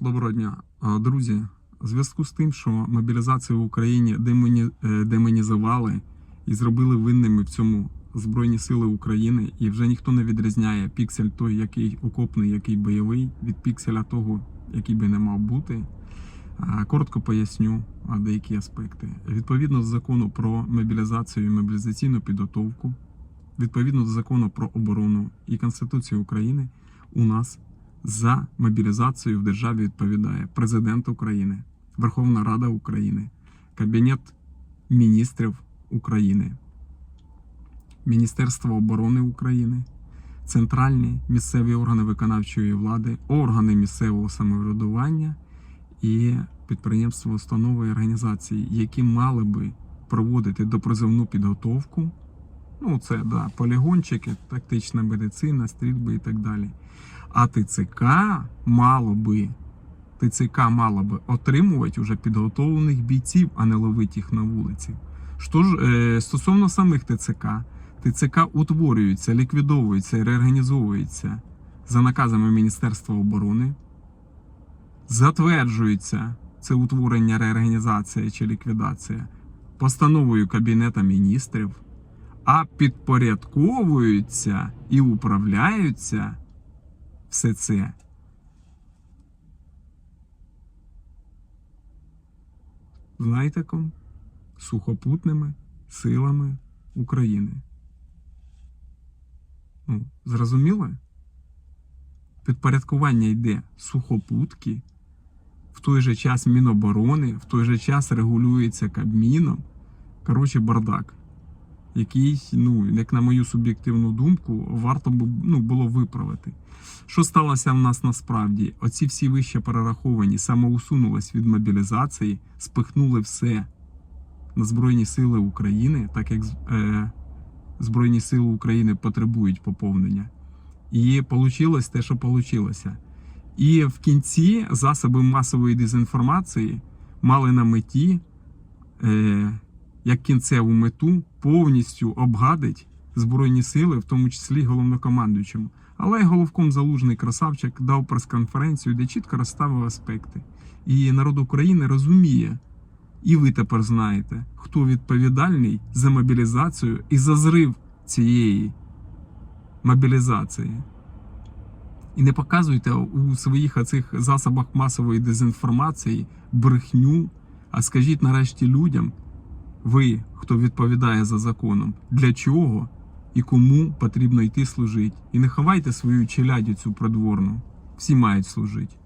Доброго дня, друзі. У зв'язку з тим, що мобілізацію в Україні демоні... е, демонізували і зробили винними в цьому Збройні Сили України, і вже ніхто не відрізняє піксель той, який окопний, який бойовий, від пікселя того, який би не мав бути. Коротко поясню деякі аспекти. Відповідно до закону про мобілізацію і мобілізаційну підготовку, відповідно до закону про оборону і Конституції України, у нас за мобілізацію в державі відповідає Президент України, Верховна Рада України, Кабінет міністрів України, Міністерство оборони України, центральні місцеві органи виконавчої влади, органи місцевого самоврядування і підприємства, установи і організації, які мали би проводити допризовну підготовку. Ну, це да, полігончики, тактична медицина, стрільби і так далі. А ТЦК мало би, ТЦК мало би отримувати вже підготовлених бійців, а не ловити їх на вулиці. Що ж, е, стосовно самих ТЦК, ТЦК утворюються, ліквідовуються, реорганізовуються за наказами Міністерства оборони, затверджується це утворення, реорганізація чи ліквідація постановою Кабінета міністрів, а підпорядковуються і управляються все це. Знаєте? Сухопутними силами України. Ну, зрозуміло? Підпорядкування йде сухопутки, в той же час Міноборони, в той же час регулюється Кабміном. Коротше, бардак який, ну, як на мою суб'єктивну думку, варто б ну, було виправити. Що сталося в нас насправді? Оці всі вище перераховані самоусунулись від мобілізації, спихнули все на Збройні Сили України, так як е, Збройні Сили України потребують поповнення. І вийшло те, що вийшло. І в кінці засоби масової дезінформації мали на меті. Е, як кінцеву мету повністю обгадить Збройні сили, в тому числі головнокомандуючому. Але головком залужний красавчик дав прес-конференцію, де чітко розставив аспекти. І народ України розуміє, і ви тепер знаєте, хто відповідальний за мобілізацію і за зрив цієї мобілізації. І не показуйте у своїх оцих засобах масової дезінформації брехню, а скажіть нарешті людям, ви, хто відповідає за законом, для чого і кому потрібно йти служити. І не ховайте свою челядю цю придворну. Всі мають служити.